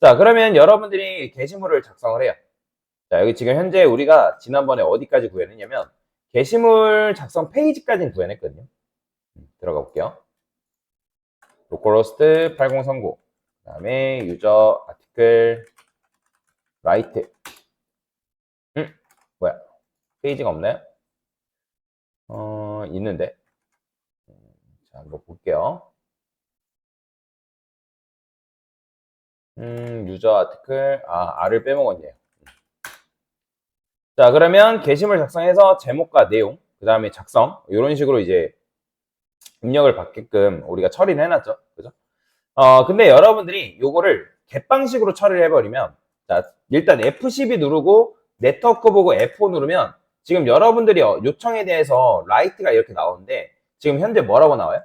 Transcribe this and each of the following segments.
자, 그러면 여러분들이 게시물을 작성을 해요. 자, 여기 지금 현재 우리가 지난번에 어디까지 구현했냐면 게시물 작성 페이지까지는 구현했거든요. 음, 들어가 볼게요. 로컬호스트 8039. 그 다음에 유저 아티클 라이트. 음, 뭐야? 페이지가 없나요? 어, 있는데. 음, 자, 한번 볼게요. 음, 유저 아티클, 아, R을 빼먹었네요. 자, 그러면 게시물 작성해서 제목과 내용, 그 다음에 작성, 이런 식으로 이제 입력을 받게끔 우리가 처리를 해놨죠. 그죠? 어, 근데 여러분들이 요거를 갯방식으로 처리를 해버리면, 자, 일단 F12 누르고 네트워크 보고 F5 누르면 지금 여러분들이 어, 요청에 대해서 라이트가 이렇게 나오는데 지금 현재 뭐라고 나와요?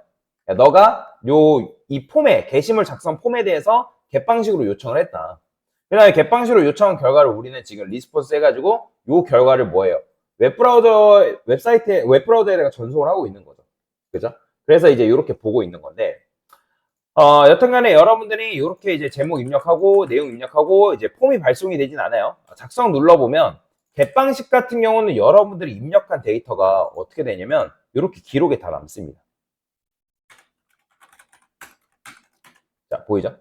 야, 너가 요, 이 폼에, 게시물 작성 폼에 대해서 갯방식으로 요청을 했다. 그 다음에 갯방식으로 요청한 결과를 우리는 지금 리스폰스 해가지고 요 결과를 뭐예요? 웹브라우저, 웹사이트에, 웹브라우저에다가 전송을 하고 있는 거죠. 그죠? 그래서 이제 이렇게 보고 있는 건데, 어, 여튼간에 여러분들이 이렇게 이제 제목 입력하고 내용 입력하고 이제 폼이 발송이 되진 않아요. 작성 눌러보면 갯방식 같은 경우는 여러분들이 입력한 데이터가 어떻게 되냐면 이렇게 기록에 다 남습니다. 자, 보이죠?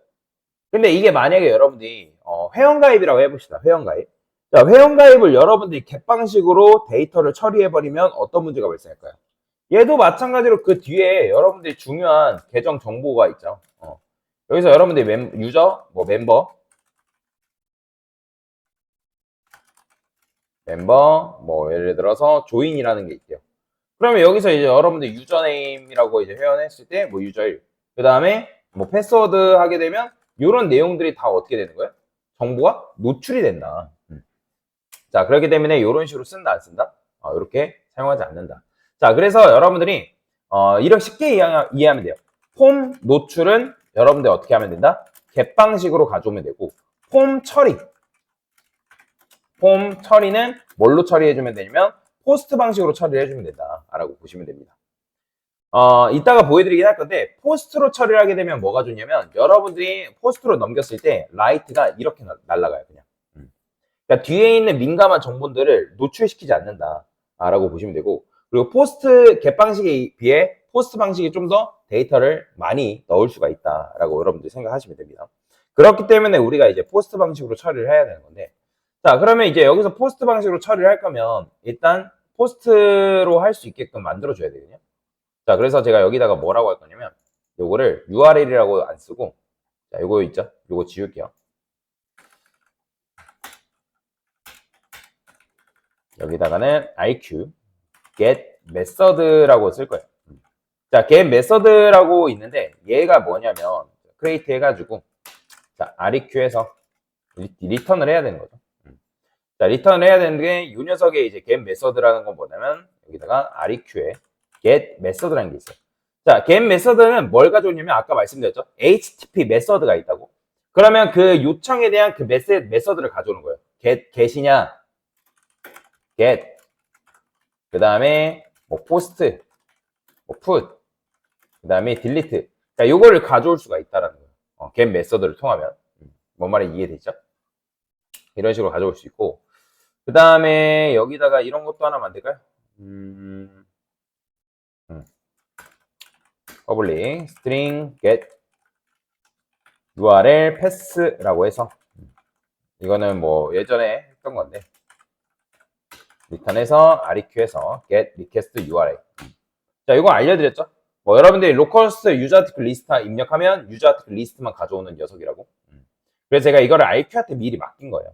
근데 이게 만약에 여러분들이 어, 회원가입이라고 해봅시다. 회원가입. 자, 회원가입을 여러분들이 갯방식으로 데이터를 처리해버리면 어떤 문제가 발생할까요? 얘도 마찬가지로 그 뒤에 여러분들이 중요한 계정 정보가 있죠. 어. 여기서 여러분들이 멤, 유저, 뭐 멤버, 멤버, 뭐 예를 들어서 조인이라는 게 있대요. 그러면 여기서 이제 여러분들 유저네임이라고 이제 회원했을 때 뭐 유저 1, 그 다음에 뭐 패스워드 하게 되면 이런 내용들이 다 어떻게 되는 거예요? 정보가 노출이 된다. 음. 자, 그렇기 때문에 이런 식으로 쓴다, 안 쓴다? 어, 이렇게 사용하지 않는다. 자, 그래서 여러분들이 어, 이렇게 쉽게 이해하, 이해하면 돼요. 폼 노출은 여러분들 어떻게 하면 된다? 갯방식으로 가져오면 되고, 폼 처리. 폼 처리는 뭘로 처리해주면 되냐면, 포스트 방식으로 처리를 해주면 된다. 라고 보시면 됩니다. 어, 이따가 보여드리긴 할 건데, 포스트로 처리를 하게 되면 뭐가 좋냐면, 여러분들이 포스트로 넘겼을 때, 라이트가 이렇게 나- 날아가요, 그냥. 음. 그러니까 뒤에 있는 민감한 정보들을 노출시키지 않는다. 라고 보시면 되고, 그리고 포스트 겟 방식에 비해 포스트 방식이 좀 더 데이터를 많이 넣을 수가 있다 라고 여러분들이 생각하시면 됩니다. 그렇기 때문에 우리가 이제 포스트 방식으로 처리를 해야 되는 건데, 자, 그러면 이제 여기서 포스트 방식으로 처리를 할 거면 일단 포스트로 할 수 있게끔 만들어 줘야 되거든요. 자, 그래서 제가 여기다가 뭐라고 할 거냐면, 요거를 URL이라고 안 쓰고, 자, 요거 있죠? 요거 지울게요. 여기다가는 IQ, get method라고 쓸 거예요. 자, get method라고 있는데 얘가 뭐냐면 create 해 가지고 자, req에서 리 턴을 해야 되는 거죠. 음. 자, 리턴을 해야 되는데 이 녀석에 이제 get method라는 건 뭐냐면 여기다가 req에 get method라는 게 있어요. 자, get method는 뭘 가져오냐면 아까 말씀드렸죠. HTTP method가 있다고. 그러면 그 요청에 대한 그 메세, 메서드를 가져오는 거예요. get, get이냐, get, 그 다음에 뭐 post, 뭐 put, 그 다음에 delete. 자, 요거를 가져올 수가 있다라는 거예요. 어, get 메서드를 통하면. 음, 뭔 말인지 이해되죠? 이런 식으로 가져올 수 있고. 그 다음에 여기다가 이런 것도 하나 만들까요? 음, 음. Public string get URL pass라고 해서. 음, 이거는 뭐 예전에 했던 건데. 리턴에서 req에서 get request URL 자 이거 알려드렸죠? 뭐 여러분들이 로컬스 유저 아티클 리스트 입력하면 유저 아티클 리스트만 가져오는 녀석이라고. 음. 그래서 제가 이거를 RQ한테 미리 맡긴 거예요.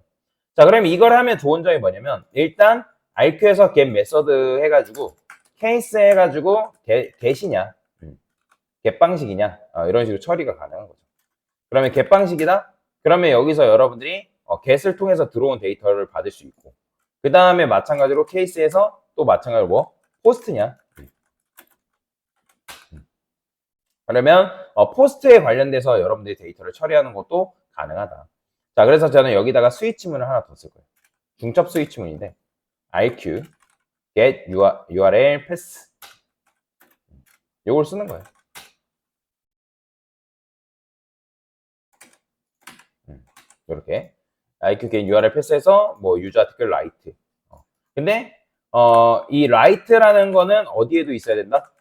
자 그러면 이걸 하면 좋은 점이 뭐냐면 일단 RQ에서 get 메서드 해가지고 케이스 해가지고 get, get이냐 get 방식이냐? 어, 이런 식으로 처리가 가능한 거죠. 그러면 get 방식이다? 그러면 여기서 여러분들이 어, get을 통해서 들어온 데이터를 받을 수 있고 그 다음에 마찬가지로 케이스에서 또 마찬가지로 뭐? 포스트냐? 그러면 어, 포스트에 관련돼서 여러분들이 데이터를 처리하는 것도 가능하다. 자 그래서 저는 여기다가 스위치문을 하나 더 쓸 거예요. 중첩 스위치문인데 IQ get URL pass. 이걸 쓰는 거예요 이렇게 IQ 개인 URL 패스해서 뭐 유저 아티클 라이트. 어. 근데 어, 이 라이트라는 거는 어디에도 있어야 된다?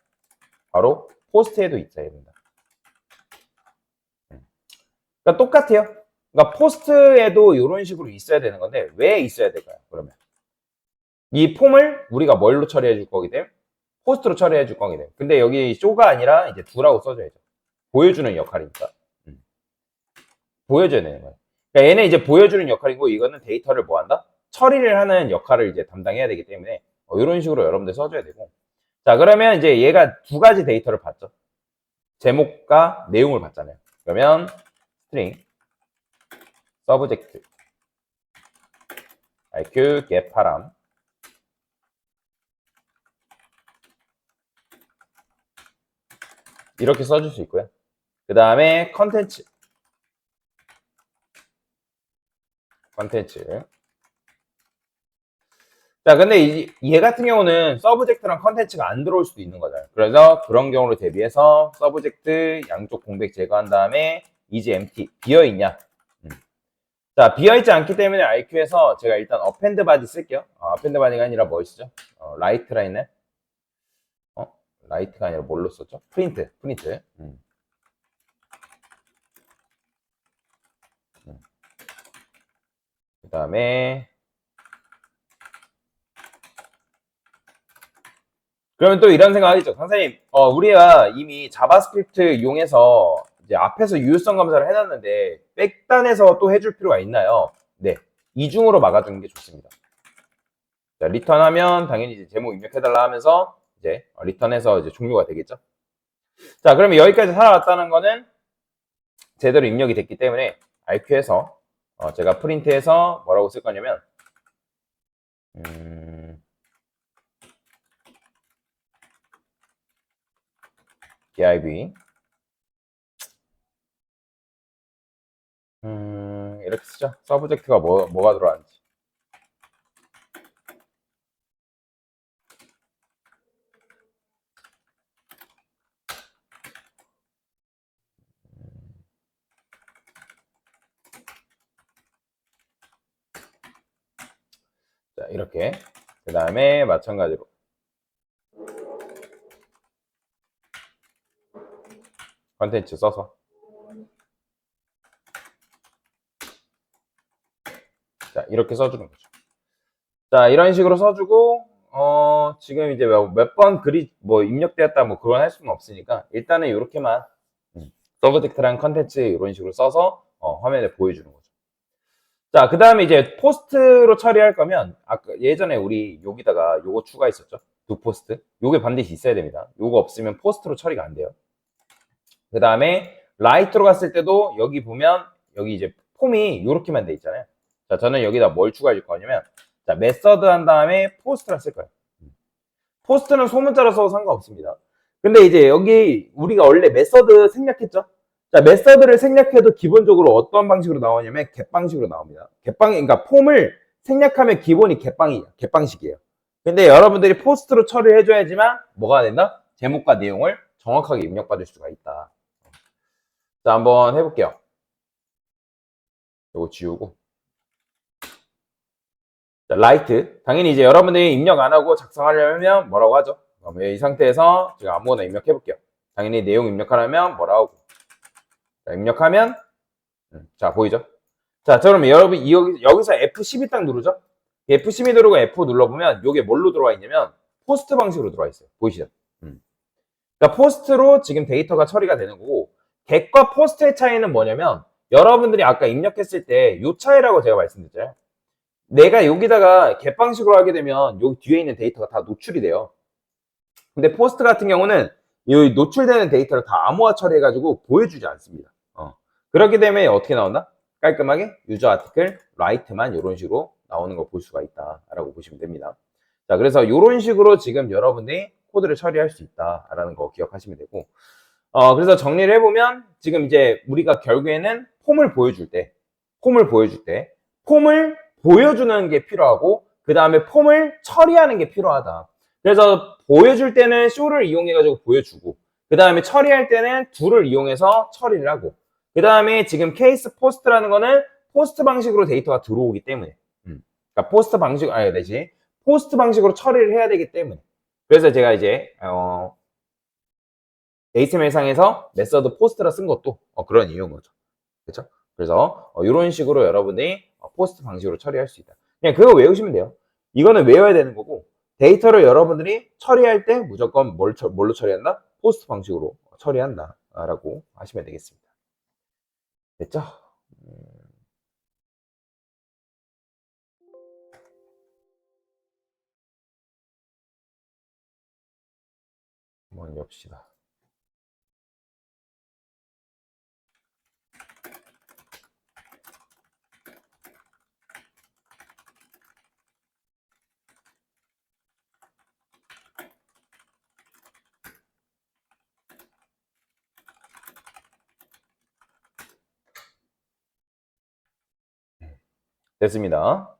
바로 포스트에도 있어야 된다. 음. 그러니까 똑같아요. 그러니까 포스트에도 이런 식으로 있어야 되는 건데 왜 있어야 될까요? 그러면 이 폼을 우리가 뭘로 처리해 줄 거기 때문에 포스트로 처리해 줄 거기 때문에 근데 여기 쇼가 아니라 이제 두라고 써줘야죠. 보여주는 역할이니까. 음. 보여줘야 되는 거예요. 그러니까 얘는 이제 보여주는 역할이고 이거는 데이터를 뭐 한다? 처리를 하는 역할을 이제 담당해야 되기 때문에 어, 이런 식으로 여러분들 써줘야 되고 자 그러면 이제 얘가 두 가지 데이터를 봤죠. 제목과 내용을 봤잖아요. 그러면 스트링 서브젝트 IQ get 파람 이렇게 써줄 수 있고요. 그 다음에 컨텐츠 컨텐츠 자 근데 이, 얘 같은 경우는 서브젝트랑 컨텐츠가 안 들어올 수도 있는 거잖아요. 그래서 그런 경우를 대비해서 서브젝트 양쪽 공백 제거한 다음에 이제 empty 비어 있냐 음. 자 비어 있지 않기 때문에 IQ에서 제가 일단 어펜드 바디 쓸게요. 어, 어펜드 바디가 아니라 뭐 있었죠? 어, 라이트 라인에 어? 라이트가 아니라 뭘로 썼죠? 프린트 프린트 음. 그 다음에 그러면 또 이런 생각 하겠죠. 선생님, 어, 우리가 이미 자바스크립트 이용해서 이제 앞에서 유효성 검사를 해놨는데 백단에서 또 해줄 필요가 있나요? 네. 이중으로 막아주는 게 좋습니다. 자, 리턴하면 당연히 이제 제목 입력해달라 하면서 이제 어, 리턴해서 이제 종료가 되겠죠. 자, 그러면 여기까지 살아왔다는 거는 제대로 입력이 됐기 때문에 IQ에서 어, 제가 프린트해서 뭐라고 쓸 거냐면 음, div 음, 이렇게 쓰죠. 서브젝트가 뭐, 뭐가 들어왔는지. 자, 이렇게. 그 다음에 마찬가지로. 컨텐츠 써서. 자, 이렇게 써주는 거죠. 자, 이런 식으로 써주고, 어, 지금 이제 몇 번 글이 뭐 입력되었다 뭐 그건 할 수는 없으니까, 일단은 이렇게만, 음, 서브젝트랑 컨텐츠 이런 식으로 써서, 어, 화면에 보여주는 거죠. 자, 그 다음에 이제 포스트로 처리할 거면, 아까 예전에 우리 여기다가 요거 추가했었죠. 두 포스트. 요게 반드시 있어야 됩니다. 요거 없으면 포스트로 처리가 안 돼요. 그 다음에 라이트로 갔을 때도 여기 보면 여기 이제 폼이 이렇게만 돼 있잖아요. 자, 저는 여기다 뭘 추가해 줄 거냐면 자, 메서드 한 다음에 포스트를 쓸 거예요. 포스트는 소문자로 써도 상관없습니다. 근데 이제 여기 우리가 원래 메서드 생략했죠? 자, 메서드를 생략해도 기본적으로 어떤 방식으로 나오냐면 get 방식으로 나옵니다. get방 그러니까 폼을 생략하면 기본이 get방이 get 방식이에요. 근데 여러분들이 포스트로 처리해 줘야지만 뭐가 된다? 제목과 내용을 정확하게 입력받을 수가 있다. 자, 한번 해볼게요. 이거 지우고. 자, 라이트. 당연히 이제 여러분들이 입력 안 하고 작성하려면 뭐라고 하죠? 그러면 이 상태에서 제가 아무거나 입력해 볼게요. 당연히 내용 입력하려면 뭐라고? 자, 입력하면, 음, 자, 보이죠? 자, 자, 그러면 여러분, 이- 여기, 여기서 F12 딱 누르죠? F12 누르고 F 눌러보면 이게 뭘로 들어와 있냐면 포스트 방식으로 들어와 있어요. 보이시죠? 음. 그러니까 포스트로 지금 데이터가 처리가 되는 거고 get과 포스트의 차이는 뭐냐면 여러분들이 아까 입력했을 때이 차이라고 제가 말씀드렸잖아요. 내가 여기다가 get 방식으로 하게 되면 여기 뒤에 있는 데이터가 다 노출이 돼요. 근데 포스트 같은 경우는 이 노출되는 데이터를 다 암호화 처리해가지고 보여주지 않습니다. 어. 그렇기 때문에 어떻게 나온다? 깔끔하게 유저 아티클 라이트만 이런 식으로 나오는 걸볼 수가 있다라고 보시면 됩니다. 자, 그래서 이런 식으로 지금 여러분들이 코드를 처리할 수 있다라는 거 기억하시면 되고, 어, 그래서 정리를 해보면 지금 이제 우리가 결국에는 폼을 보여줄 때, 폼을 보여줄 때, 폼을 보여주는 게 필요하고, 그 다음에 폼을 처리하는 게 필요하다. 그래서 보여줄 때는 쇼를 이용해가지고 보여주고, 그 다음에 처리할 때는 둘을 이용해서 처리를 하고, 그 다음에 지금 케이스 포스트라는 거는 포스트 방식으로 데이터가 들어오기 때문에. 음. 그러니까 포스트 방식, 아니, 내지. 포스트 방식으로 처리를 해야 되기 때문에. 그래서 제가 이제, 어, HTML상에서 메서드 포스트라 쓴 것도 어, 그런 이유인 거죠. 그렇죠? 그래서 어, 이런 식으로 여러분들이 어, 포스트 방식으로 처리할 수 있다. 그냥 그거 외우시면 돼요. 이거는 외워야 되는 거고 데이터를 여러분들이 처리할 때 무조건 뭘, 처- 뭘로 처리한다? 포스트 방식으로 처리한다. 라고 하시면 되겠습니다. 됐죠? 음. 한번 엽시다. 됐습니다.